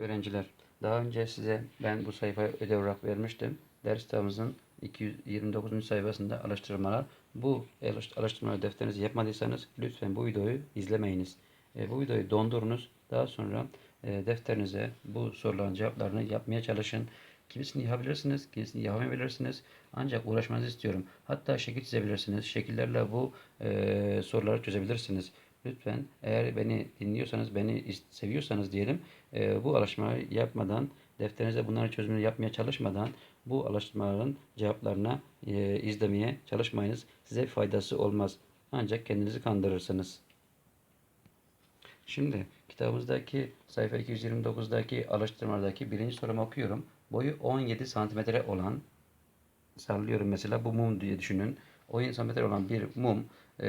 Öğrenciler, daha önce size ben bu sayfayı ödev olarak vermiştim. Ders kitabımızın 229. sayfasında alıştırmalar. Bu alıştırma defterinizi yapmadıysanız lütfen bu videoyu izlemeyiniz. E, bu videoyu dondurunuz. Daha sonra e, defterinize bu soruların cevaplarını yapmaya çalışın. Kimisini yapabilirsiniz, kimisini yapamayabilirsiniz. Ancak uğraşmanızı istiyorum. Hatta şekil çizebilirsiniz. Şekillerle bu e, soruları çözebilirsiniz. Lütfen eğer beni dinliyorsanız, beni seviyorsanız diyelim e, bu alıştırmayı yapmadan, defterinize bunların çözümünü yapmaya çalışmadan bu alıştırmaların cevaplarına e, izlemeye çalışmayınız. Size faydası olmaz. Ancak kendinizi kandırırsınız. Şimdi kitabımızdaki sayfa 229'daki alıştırmalardaki birinci sorumu okuyorum. Boyu 17 santimetre olan sallıyorum mesela bu mum diye düşünün. 17 santimetre olan bir mum e,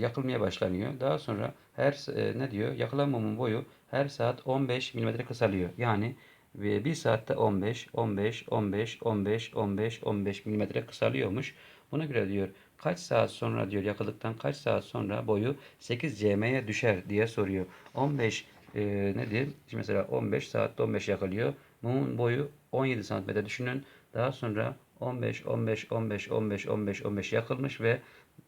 yakılmaya başlanıyor. Daha sonra her e, ne diyor? Yakılan mumun boyu her saat 15 milimetre kısalıyor. Yani ve bir saatte 15, 15, 15, 15, 15, 15 milimetre kısalıyormuş. Buna göre diyor kaç saat sonra diyor yakıldıktan kaç saat sonra boyu 8 cm'ye düşer diye soruyor. 15 e, nedir? Şimdi mesela 15 saatte 15 yakılıyor. Mumun boyu 17 santimetre düşünün. Daha sonra 15, 15, 15, 15, 15, 15 yakılmış ve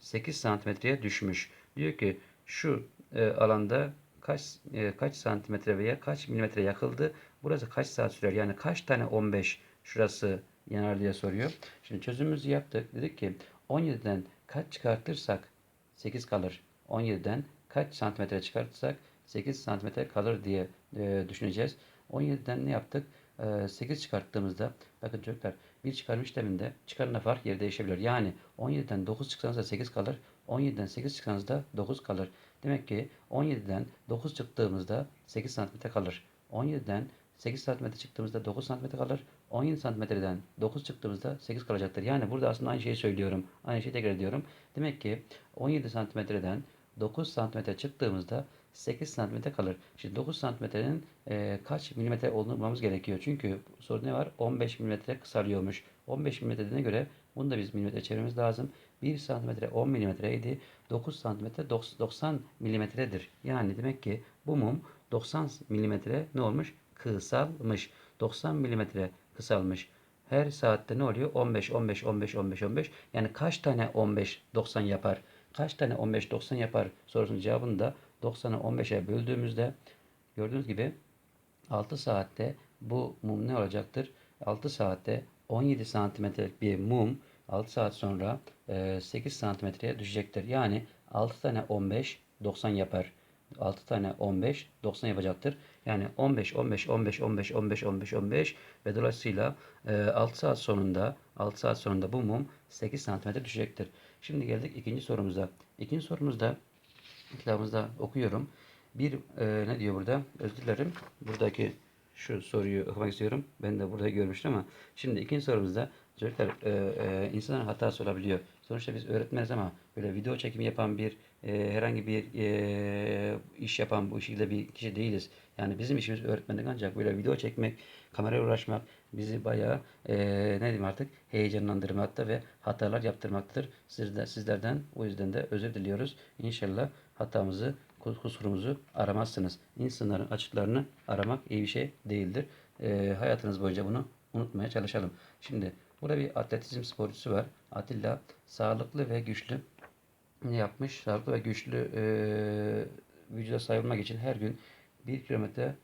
8 santimetreye düşmüş. Diyor ki şu e, alanda kaç e, kaç santimetre veya kaç milimetre yakıldı? Burası kaç saat sürer? Yani kaç tane 15 şurası yanar diye soruyor. Şimdi çözümümüzü yaptık. Dedik ki 17'den kaç çıkartırsak 8 kalır. 17'den kaç santimetre çıkartırsak 8 santimetre kalır diye e, düşüneceğiz. 17'den ne yaptık? E, 8 çıkarttığımızda bakın çocuklar bir çıkarma işleminde çıkarına fark yeri değişebilir. Yani 17'den 9 çıksanız da 8 kalır. 17'den 8 çıksanız da 9 kalır. Demek ki 17'den 9 çıktığımızda 8 santimetre kalır. 17'den 8 santimetre çıktığımızda 9 santimetre kalır. 17 santimetreden 9 çıktığımızda 8 kalacaktır. Yani burada aslında aynı şeyi söylüyorum. Aynı şeyi tekrar ediyorum. Demek ki 17 santimetreden 9 santimetre çıktığımızda 8 santimetre kalır. Şimdi 9 santimetrenin e, kaç milimetre olduğunu bulmamız gerekiyor. Çünkü soruda ne var? 15 milimetre kısalıyormuş. 15 milimetre dediğine göre bunu da biz milimetre çevirmemiz lazım. 1 santimetre 10 milimetreydi. 9 santimetre 90 milimetredir. Yani demek ki bu mum 90 milimetre ne olmuş? Kısalmış. 90 milimetre kısalmış. Her saatte ne oluyor? 15, 15, 15, 15, 15. Yani kaç tane 15, 90 yapar? Kaç tane 15, 90 yapar sorusunun cevabını da 90'ı 15'e böldüğümüzde gördüğünüz gibi 6 saatte bu mum ne olacaktır? 6 saatte 17 santimetrelik bir mum 6 saat sonra e, 8 santimetreye düşecektir. Yani 6 tane 15 90 yapar. 6 tane 15 90 yapacaktır. Yani 15 15 15 15 15 15 15 ve dolayısıyla e, 6 saat sonunda 6 saat sonunda bu mum 8 santimetre düşecektir. Şimdi geldik ikinci sorumuza. İkinci sorumuzda kitabımızda okuyorum. Bir e, ne diyor burada? Özür dilerim. Buradaki şu soruyu okumak istiyorum. Ben de burada görmüştüm ama şimdi ikinci sorumuzda çocuklar e, e, insanların hatası olabiliyor. Sonuçta biz öğretmeniz ama böyle video çekimi yapan bir e, herhangi bir e, iş yapan bu işiyle bir kişi değiliz. Yani bizim işimiz öğretmenlik ancak böyle video çekmek, kameraya uğraşmak bizi bayağı e, ne diyeyim artık heyecanlandırmakta ve hatalar yaptırmaktadır. Sizler, sizlerden o yüzden de özür diliyoruz. İnşallah hatamızı kusurumuzu aramazsınız. İnsanların açıklarını aramak iyi bir şey değildir. E, hayatınız boyunca bunu unutmaya çalışalım. Şimdi burada bir atletizm sporcusu var. Atilla sağlıklı ve güçlü yapmış? Sağlıklı ve güçlü e, vücuda sahip olmak için her gün 1 kilometre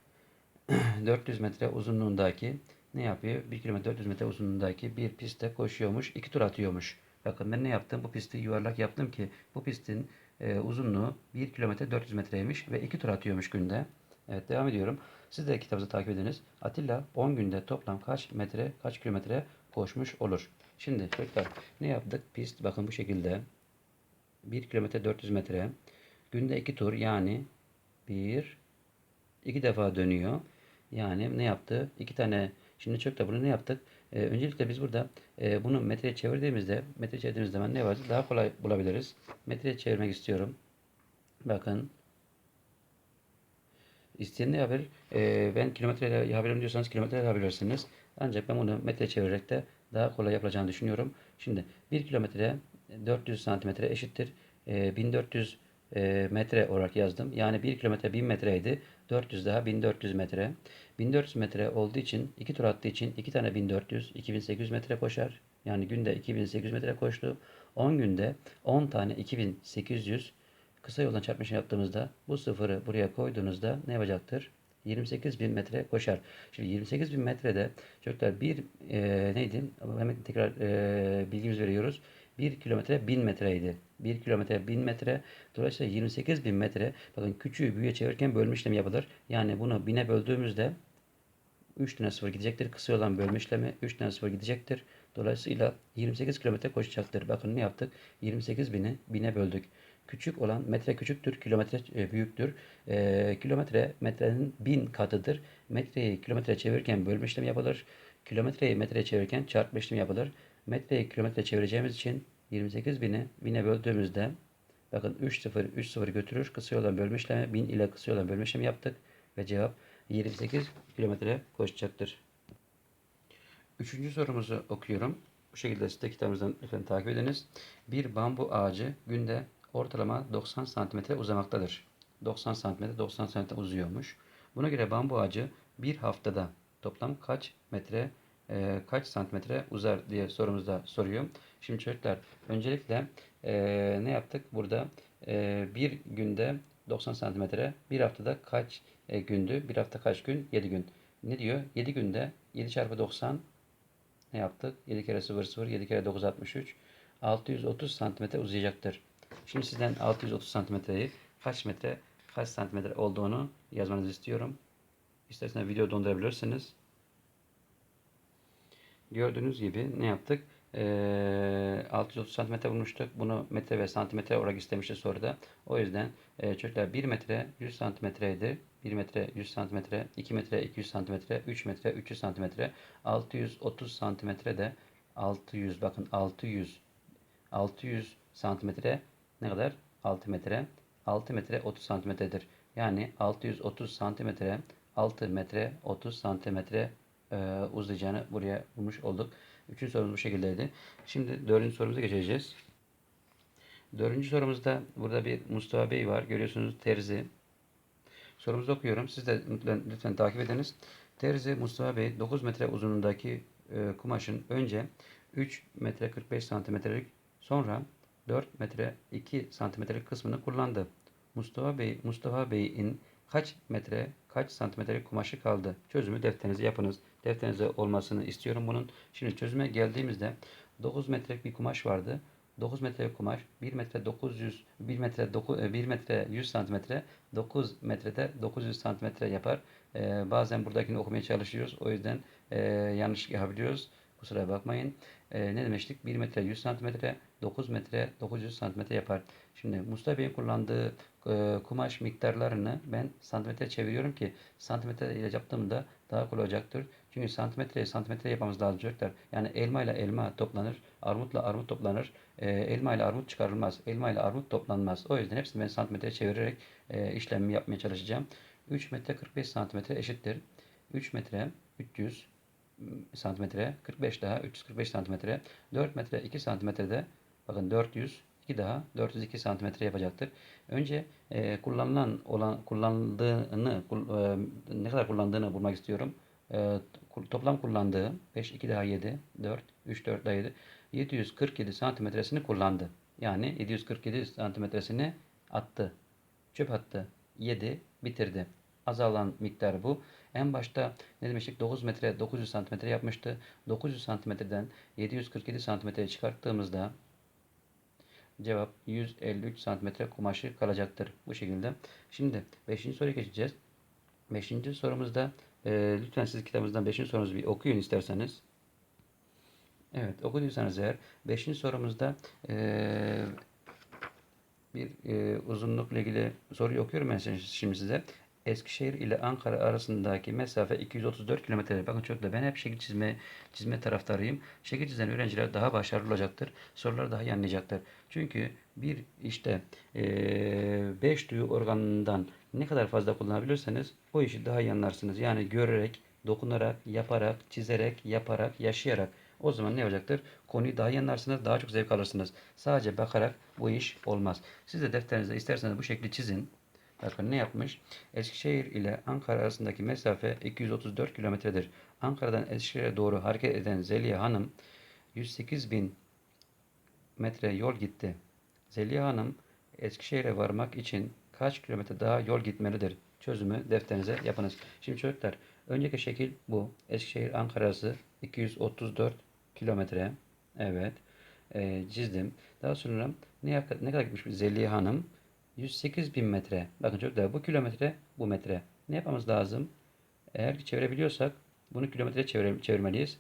400 metre uzunluğundaki ne yapıyor? 1 kilometre 400 metre uzunluğundaki bir pistte koşuyormuş. 2 tur atıyormuş. Bakın ben ne yaptım? Bu pisti yuvarlak yaptım ki bu pistin e, uzunluğu 1 kilometre 400 metreymiş ve 2 tur atıyormuş günde. Evet devam ediyorum. Siz de kitabınızı takip ediniz. Atilla 10 günde toplam kaç metre, kaç kilometre koşmuş olur? Şimdi çocuklar ne yaptık? Pist bakın bu şekilde. 1 kilometre 400 metre. Günde 2 tur yani 1 2 defa dönüyor. Yani ne yaptı? 2 tane Şimdi çok da bunu ne yaptık? Ee, öncelikle biz burada e, bunu metreye çevirdiğimizde metreye çevirdiğimiz zaman ne var? Daha kolay bulabiliriz. Metreye çevirmek istiyorum. Bakın. İsteyen ne yapabilir? Ee, ben kilometreyle yapabilirim diyorsanız kilometreyle yapabilirsiniz. Ancak ben bunu metreye çevirerek de daha kolay yapılacağını düşünüyorum. Şimdi 1 kilometre 400 santimetre eşittir. E, 1400 e, metre olarak yazdım. Yani 1 kilometre 1000 metreydi. 400 daha 1400 metre. 1400 metre olduğu için iki tur attığı için iki tane 1400 2800 metre koşar. Yani günde 2800 metre koştu. 10 günde 10 tane 2800 kısa yoldan çarpmışını yaptığımızda bu sıfırı buraya koyduğunuzda ne yapacaktır? 28 bin metre koşar. Şimdi 28 bin metrede çocuklar bir e, neydi? Hemen tekrar e, bilgimiz veriyoruz. 1 kilometre 1000 metreydi. 1 kilometre 1000 metre. Dolayısıyla 28 bin metre. Bakın küçüğü büyüğe çevirirken bölme işlemi yapılır. Yani bunu 1000'e böldüğümüzde 3 tane sıfır gidecektir. Kısa yoldan bölme işlemi 3 tane sıfır gidecektir. Dolayısıyla 28 kilometre koşacaktır. Bakın ne yaptık? 28 bini 1000'e böldük. Küçük olan metre küçüktür, kilometre e, büyüktür. E, kilometre metrenin 1000 katıdır. Metreyi kilometre çevirirken bölme işlemi yapılır. Kilometreyi metreye çevirirken çarpma işlemi yapılır. Metreyi kilometre çevireceğimiz için 28 bini 1000'e böldüğümüzde bakın 3 sıfır 3 sıfır götürür. Kısa yoldan bölme işlemi 1000 ile kısa yoldan bölme işlemi yaptık. Ve cevap 28 kilometre koşacaktır. Üçüncü sorumuzu okuyorum. Bu şekilde siz de kitabınızdan lütfen takip ediniz. Bir bambu ağacı günde ortalama 90 santimetre uzamaktadır. 90 santimetre 90 santimetre uzuyormuş. Buna göre bambu ağacı bir haftada toplam kaç metre e, kaç santimetre uzar diye sorumuzda soruyor. Şimdi çocuklar öncelikle e, ne yaptık? Burada e, bir günde 90 santimetre bir haftada kaç e, gündü? Bir hafta kaç gün? 7 gün. Ne diyor? 7 günde 7 çarpı 90 ne yaptık? 7 kere 0 0 7 kere 9 63 630 santimetre uzayacaktır. Şimdi sizden 630 santimetreyi kaç metre kaç santimetre olduğunu yazmanızı istiyorum. İsterseniz video dondurabilirsiniz. Gördüğünüz gibi ne yaptık? Ee, 630 santimetre bulmuştuk. Bunu metre ve santimetre olarak istemişti soruda. O yüzden e, çocuklar 1 metre 100 santimetreydi. 1 metre 100 santimetre, 2 metre 200 santimetre, 3 metre 300 santimetre, 630 santimetre de 600 bakın 600 600 santimetre ne kadar? 6 metre. 6 metre 30 santimetredir. Yani 630 santimetre 6 metre 30 santimetre e, uzayacağını buraya bulmuş olduk. Üçüncü sorumuz bu şekildeydi. Şimdi dördüncü sorumuza geçeceğiz. Dördüncü sorumuzda burada bir Mustafa Bey var. Görüyorsunuz terzi. Sorumuzu okuyorum. Siz de lütfen, lütfen takip ediniz. Terzi Mustafa Bey 9 metre uzunluğundaki e, kumaşın önce 3 metre 45 santimetrelik sonra 4 metre 2 santimetrelik kısmını kullandı. Mustafa Bey Mustafa Bey'in kaç metre kaç santimetrelik kumaşı kaldı? Çözümü defterinize yapınız. Defterinizde olmasını istiyorum bunun. Şimdi çözüme geldiğimizde 9 metrelik bir kumaş vardı. 9 metre kumaş 1 metre 900 1 metre 9 1 metre 100 santimetre 9 metrede 900 santimetre yapar. Ee, bazen buradakini okumaya çalışıyoruz. O yüzden e, yanlış yapabiliyoruz. Kusura bakmayın. E, ne demiştik? 1 metre 100 santimetre 9 metre 900 santimetre yapar. Şimdi Mustafa Bey'in kullandığı e, kumaş miktarlarını ben santimetre çeviriyorum ki santimetre ile yaptığımda daha kolay olacaktır. Çünkü santimetre santimetre yapmamız lazım çocuklar. Yani elma ile elma toplanır, armutla armut toplanır. E, elma ile armut çıkarılmaz, elma ile armut toplanmaz. O yüzden hepsini ben santimetre çevirerek e, işlemimi yapmaya çalışacağım. 3 metre 45 santimetre eşittir. 3 metre 300 santimetre 45 daha 345 santimetre 4 metre 2 santimetrede bakın 400 2 daha 402 santimetre yapacaktır. Önce e, kullanılan olan kullandığını e, ne kadar kullandığını bulmak istiyorum. E, toplam kullandığı 5 2 daha 7 4 3 4 daha 7 747 santimetresini kullandı. Yani 747 santimetresini attı. Çöp attı. Yedi bitirdi. Azalan miktar bu. En başta ne demiştik? 9 metre 900 santimetre yapmıştı. 900 santimetreden 747 santimetreye çıkarttığımızda cevap 153 santimetre kumaşı kalacaktır. Bu şekilde. Şimdi 5. soruya geçeceğiz. 5. sorumuzda e, lütfen siz kitabınızdan 5. sorunuzu bir okuyun isterseniz. Evet okuduysanız eğer 5. sorumuzda e, bir e, uzunlukla ilgili soruyu okuyorum ben şimdi size. Eskişehir ile Ankara arasındaki mesafe 234 kilometre. Bakın çok da ben hep şekil çizme çizme taraftarıyım. Şekil çizen öğrenciler daha başarılı olacaktır. Soruları daha iyi anlayacaktır. Çünkü bir işte 5 e, duyu organından ne kadar fazla kullanabilirseniz o işi daha iyi anlarsınız. Yani görerek, dokunarak, yaparak, çizerek, yaparak, yaşayarak. O zaman ne olacaktır? Konuyu daha iyi anlarsınız, daha çok zevk alırsınız. Sadece bakarak bu iş olmaz. Siz de defterinizde isterseniz bu şekli çizin. Bakın ne yapmış? Eskişehir ile Ankara arasındaki mesafe 234 kilometredir. Ankara'dan Eskişehir'e doğru hareket eden Zeliha Hanım 108 bin metre yol gitti. Zeliha Hanım Eskişehir'e varmak için kaç kilometre daha yol gitmelidir? Çözümü defterinize yapınız. Şimdi çocuklar önceki şekil bu. Eskişehir Ankara arası 234 kilometre. Evet. Ee, çizdim. Daha sonra ne, ne kadar gitmiş Zeliha Hanım? 108 bin metre. Bakın çocuklar bu kilometre bu metre. Ne yapmamız lazım? Eğer ki çevirebiliyorsak bunu kilometre çevir çevirmeliyiz.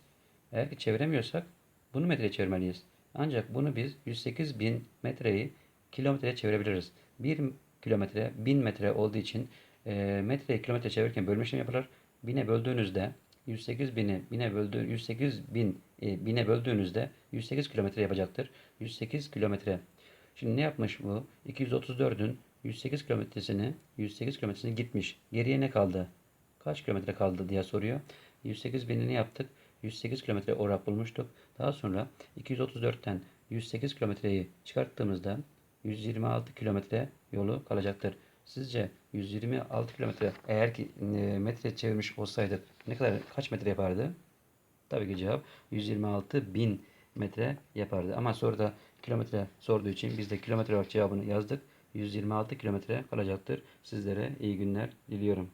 Eğer ki çeviremiyorsak bunu metreye çevirmeliyiz. Ancak bunu biz 108 bin metreyi kilometreye çevirebiliriz. 1 kilometre 1000 metre olduğu için e, metreyi kilometre çevirirken bölme işlemi yapılır. 1000'e böldüğünüzde 108 bini 1000'e böldüğü 108 bin e, 1000'e böldüğünüzde 108 kilometre yapacaktır. 108 kilometre. Şimdi ne yapmış bu? 234'ün 108 kilometresini 108 kilometresini gitmiş. Geriye ne kaldı? Kaç kilometre kaldı diye soruyor. 108 binini yaptık. 108 kilometre olarak bulmuştuk. Daha sonra 234'ten 108 kilometreyi çıkarttığımızda 126 kilometre yolu kalacaktır. Sizce 126 kilometre eğer ki e, metre çevirmiş olsaydık ne kadar kaç metre yapardı? Tabii ki cevap 126 bin metre yapardı. Ama soruda kilometre sorduğu için biz de kilometre olarak cevabını yazdık. 126 kilometre kalacaktır. Sizlere iyi günler diliyorum.